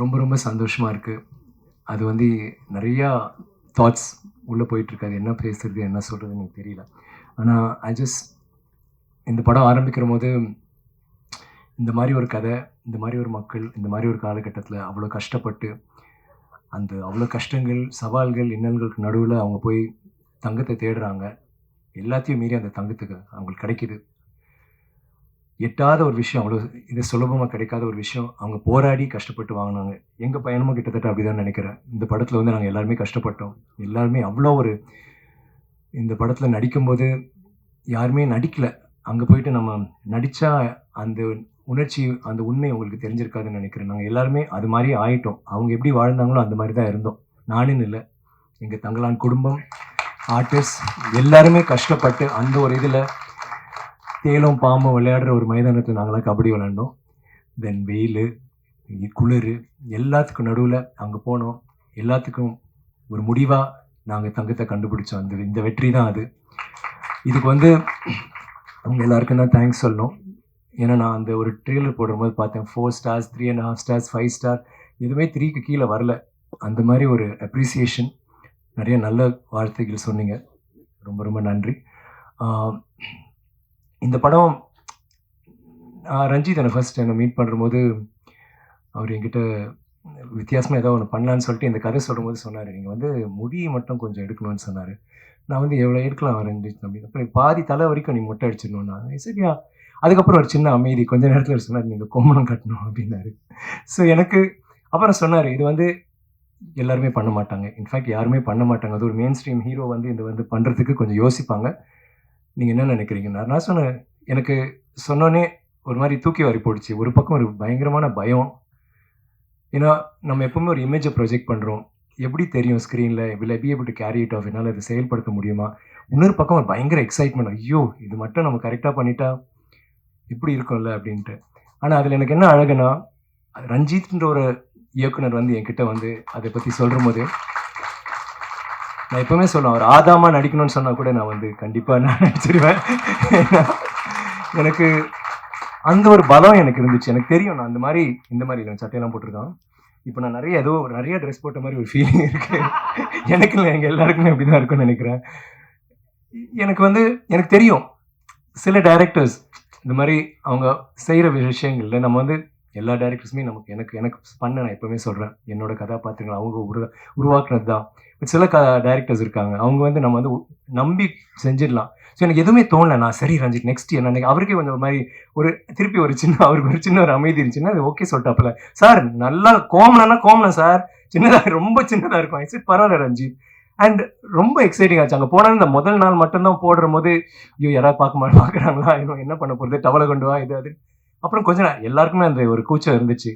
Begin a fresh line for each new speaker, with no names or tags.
ரொம்ப ரொம்ப சந்தோஷமாக இருக்குது அது வந்து நிறையா தாட்ஸ் உள்ளே போயிட்டுருக்காது. அது என்ன பேசுறது என்ன சொல்கிறது எனக்கு தெரியல. ஆனால் ஐ ஜஸ்ட் இந்த படம் ஆரம்பிக்கிற போது இந்த மாதிரி ஒரு கதை இந்த மாதிரி ஒரு மக்கள் இந்த மாதிரி ஒரு காலகட்டத்தில் அவ்வளோ கஷ்டப்பட்டு அந்த அவ்வளோ கஷ்டங்கள் சவால்கள் இன்னல்களுக்கு நடுவில் அவங்க போய் தங்கத்தை தேடுறாங்க. எல்லாத்தையும் மீறி அந்த தங்கத்துக்கு அவங்களுக்கு கிடைக்கிது. எட்டாத ஒரு விஷயம் அவ்வளோ இது சுலபமாக கிடைக்காத ஒரு விஷயம். அவங்க போராடி கஷ்டப்பட்டு வாங்கினாங்க. எங்கள் பயணமும் கிட்டத்தட்ட அப்படி தான் நினைக்கிறேன். இந்த படத்தில் வந்து நாங்கள் எல்லாருமே கஷ்டப்பட்டோம். எல்லாருமே அவ்வளோ ஒரு இந்த படத்தில் நடிக்கும்போது யாருமே நடிக்கலை. அங்கே போயிட்டு நம்ம நடித்தா அந்த உணர்ச்சி அந்த உண்மை உங்களுக்கு தெரிஞ்சிருக்காதுன்னு நினைக்கிறேன். நாங்கள் எல்லாருமே அது மாதிரி ஆயிட்டோம். அவங்க எப்படி வாழ்ந்தாங்களோ அந்த மாதிரி தான் இருந்தோம். நானும் இல்லை. எங்கள் தங்களான் குடும்பம் ஆர்டிஸ்ட் எல்லாருமே கஷ்டப்பட்டு அந்த ஒரு இதில் தேலும் பாம்பும் விளையாடுற ஒரு மைதானத்தில் நாங்களாம் கபடி விளையாண்டோம். தென் வெயில் குளிர் எல்லாத்துக்கும் நடுவில் அங்கே போனோம். எல்லாத்துக்கும் ஒரு முடிவாக நாங்கள் தங்கத்தை கண்டுபிடிச்சோம். அந்த இந்த வெற்றி தான் அது. இதுக்கு வந்து அவங்க எல்லாருக்கும் தான் தேங்க்ஸ் சொல்லணும். ஏன்னா நான் அந்த ஒரு ட்ரெய்லர் போடும்போது பார்த்தேன். Four stars three and half stars five star எதுவுமே த்ரீக்கு கீழே வரல. அந்த மாதிரி ஒரு அப்ரிசியேஷன் நிறைய நல்ல வார்த்தைகள் சொன்னீங்க. ரொம்ப ரொம்ப நன்றி. இந்த படம் ரஞ்சித் என்னை ஃபர்ஸ்ட் என்னை மீட் பண்ணும்போது அவர் என்கிட்ட வித்தியாசமாக ஏதோ ஒன்று பண்ணலான்னு சொல்லிட்டு இந்த கதை சொல்லும்போது சொன்னார். நீங்கள் வந்து முடி மட்டும் கொஞ்சம் எடுக்கணும்னு சொன்னார். நான் வந்து எவ்வளோ எடுக்கலாம் ரஞ்சித் அப்படின்னு. அப்புறம் பாதி தலை வரைக்கும் நீ மொட்டை அடிச்சிடணும் சரியா அதுக்கப்புறம் ஒரு சின்ன அமைதி. கொஞ்ச நேரத்தில் சொன்னார் நீங்கள் கோமணம் கட்டணும் அப்படின்னாரு. ஸோ எனக்கு அப்புறம் சொன்னார் இது வந்து எல்லாருமே பண்ண மாட்டாங்க. இன்ஃபேக்ட் யாருமே பண்ண மாட்டாங்க. அது ஒரு மெயின் ஸ்ட்ரீம் ஹீரோ வந்து இது வந்து பண்ணுறதுக்கு கொஞ்சம் யோசிப்பாங்க. நீங்கள் என்ன நினைக்கிறீங்க நான் சொன்னேன் எனக்கு சொன்னோன்னே ஒரு மாதிரி தூக்கி வாரி போடுச்சு. ஒரு பக்கம் ஒரு பயங்கரமான பயம். ஏன்னா நம்ம எப்பவுமே ஒரு இமேஜை ப்ரொஜெக்ட் பண்ணுறோம் எப்படி தெரியும் ஸ்க்ரீனில் will I be able to carry it off என்னால் அதை செயல்படுத்த முடியுமா? இன்னொரு பக்கம் ஒரு பயங்கர எக்ஸைட்மெண்ட் ஐயோ இது மட்டும் நம்ம கரெக்டாக பண்ணிட்டா இப்படி இருக்கும்ல அப்படின்ட்டு. ஆனால் அதில் எனக்கு என்ன அழகுனா ரஞ்சித்ன்ற ஒரு இயக்குனர் வந்து என்கிட்ட வந்து அதை பற்றி சொல்கிற போது நான் எப்பவுமே சொல்லுவேன் அவர் ஆதாமா நடிக்கணும்னு சொன்னால் கூட நான் வந்து கண்டிப்பாக நான் நடிச்சிருவேன். எனக்கு அந்த ஒரு பலம் எனக்கு இருந்துச்சு. எனக்கு தெரியும் நான் அந்த மாதிரி இந்த மாதிரி இல்லை சட்டையெல்லாம் போட்டிருக்கான். இப்போ நான் நிறைய ஏதோ நிறைய ட்ரெஸ் போட்ட மாதிரி ஒரு ஃபீலிங் இருக்கு. எனக்கு இல்லை எங்கள் எல்லாருக்குமே அப்படி தான் இருக்கும்னு நினைக்கிறேன். எனக்கு வந்து எனக்கு தெரியும் சில டைரக்டர்ஸ் இந்த மாதிரி அவங்க செய்கிற விஷயங்கள்ல நம்ம வந்து எல்லா டேரக்டர்ஸுமே நமக்கு எனக்கு எனக்கு பண்ண நான் எப்பவுமே சொல்கிறேன் என்னோட கதாபாத்திரங்கள் அவங்க உரு உருவாக்குறது தான் சில க டேரக்டர்ஸ் இருக்காங்க. அவங்க வந்து நம்ம வந்து நம்பி செஞ்சிடலாம். ஸோ எனக்கு எதுவுமே தோணல. நான் சரி ரஞ்சித் நெக்ஸ்ட் என்ன அவருக்கே கொஞ்சம் ஒரு மாதிரி ஒரு திருப்பி ஒரு சின்ன அவருக்கு ஒரு சின்ன ஒரு அமைதி இருந்துச்சுன்னா அது ஓகே சொல்லிட்டாப்புல. சார் நல்லா கோமலன்னா கோமலம் சார் சின்னதாக ரொம்ப சின்னதாக இருக்கும். சரி பரவாயில்ல ரஞ்சித். அண்ட் ரொம்ப எக்ஸைட்டிங் ஆச்சு. அங்கே போனால் இந்த முதல் நாள் மட்டும்தான் போடுற போது ஐயோ யாராவது பார்க்க மாட்டேன் பார்க்குறாங்களா? இன்னும் என்ன பண்ண போகிறது டவலை கொண்டு வா இது அது. அப்புறம் கொஞ்ச நேரம் எல்லாருக்குமே அந்த ஒரு கூச்சம் இருந்துச்சு.